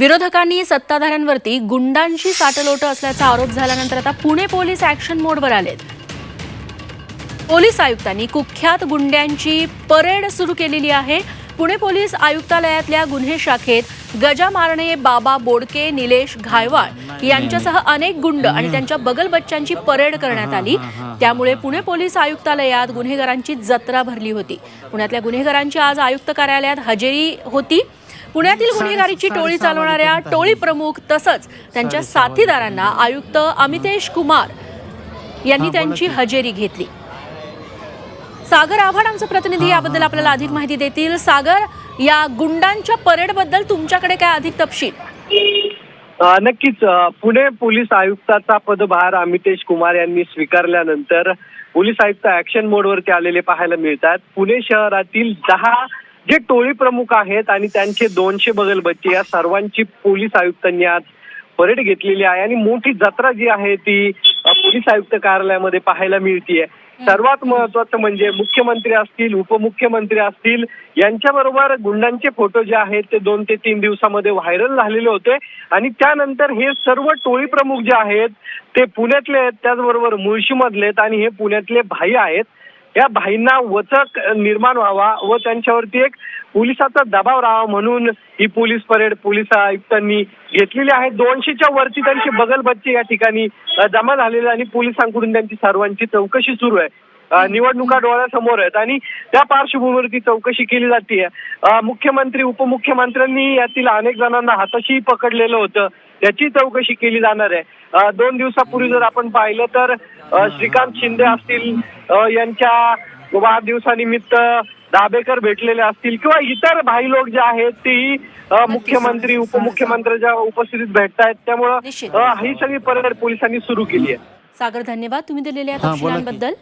विरोधकांनी सत्ताधाऱ्यांवरती गुंडांशी साटलोट असल्याचा आरोप झाल्यानंतर आता पुणे पोलीस ऍक्शन मोडवर आलेत. पोलीस आयुक्तांनी कुख्यात गुंड्यांची परेड सुरू केलेली आहे. पुणे पोलीस आयुक्तालयातल्या गुन्हे शाखेत गजा मारणे बाबा बोडके निलेश घायवाळ यांच्यासह अनेक गुंड आणि त्यांच्या बगल बच्चांची परेड करण्यात आली. त्यामुळे पुणे पोलीस आयुक्तालयात गुन्हेगारांची जत्रा भरली होती. पुण्यातल्या गुन्हेगारांची आज आयुक्त कार्यालयात हजेरी होती. पुण्यातील गुन्हेगारीची टोळी चालवणाऱ्या टोळी प्रमुख तसंच त्यांच्या साथीदारांना आयुक्त अमितेश कुमार यांनी त्यांची हजेरी घेतली. सागर आव्हाड आमचे प्रतिनिधी याबद्दल आपल्याला अधिक माहिती देतील. सागर या गुंडांच्या परेडबद्दल तुमच्याकडे काय अधिक तपशील? नक्कीच. पुणे पोलीस आयुक्ताचा पदभार अमितेश कुमार यांनी स्वीकारल्यानंतर पोलीस आयुक्त ऍक्शन मोडवरती आलेले पाहायला मिळतात. पुणे शहरातील दहा जे टोळी प्रमुख आहेत आणि त्यांचे दोनशे बगल बच्चे या सर्वांची पोलीस आयुक्तांनी आज परेड घेतलेली आहे. आणि मोठी जत्रा जी आहे ती पोलीस आयुक्त कार्यालयामध्ये पाहायला मिळतीये. सर्वात महत्वाचं म्हणजे मुख्यमंत्री असतील उपमुख्यमंत्री असतील यांच्याबरोबर गुंडांचे फोटो जे आहेत ते दोन ते तीन दिवसामध्ये व्हायरल झालेले होते. आणि त्यानंतर हे सर्व टोळी प्रमुख जे आहेत ते पुण्यातले आहेत त्याचबरोबर मुळशीमधले आहेत आणि हे पुण्यातले भाई आहेत. या भाईंना वचक निर्माण व्हावा व त्यांच्यावरती एक पोलिसाचा दबाव राहावा म्हणून ही पोलीस परेड पोलीस आयुक्तांनी घेतलेली आहे. दोनशेच्या वरती त्यांची बगलबच्चे या ठिकाणी जमा झालेले आणि पोलिसांकडून त्यांची सर्वांची चौकशी सुरू आहे. निवडणुका डोळ्यासमोर आहेत आणि त्या पार्श्वभूमीवरती चौकशी केली जाते मुख्यमंत्री उपमुख्यमंत्र्यांनी यातील अनेक जणांना हाताशी पकडलेलं होतं. त्याची चौकशी केली जाणार आहे. दोन दिवसापूर्वी जर आपण पाहिलं तर श्रीकांत शिंदे असतील यांच्या वाढदिवसानिमित्त दाभेकर भेटलेले असतील किंवा इतर भाई लोक जे आहेत तेही अ, मुख्यमंत्री उपमुख्यमंत्र्यांच्या उपस्थितीत भेटतायत त्यामुळं ही सगळी परेड पोलिसांनी सुरू केली आहे. सागर धन्यवाद. तुम्ही दिलेल्या हा. तपशिलांबद्दल.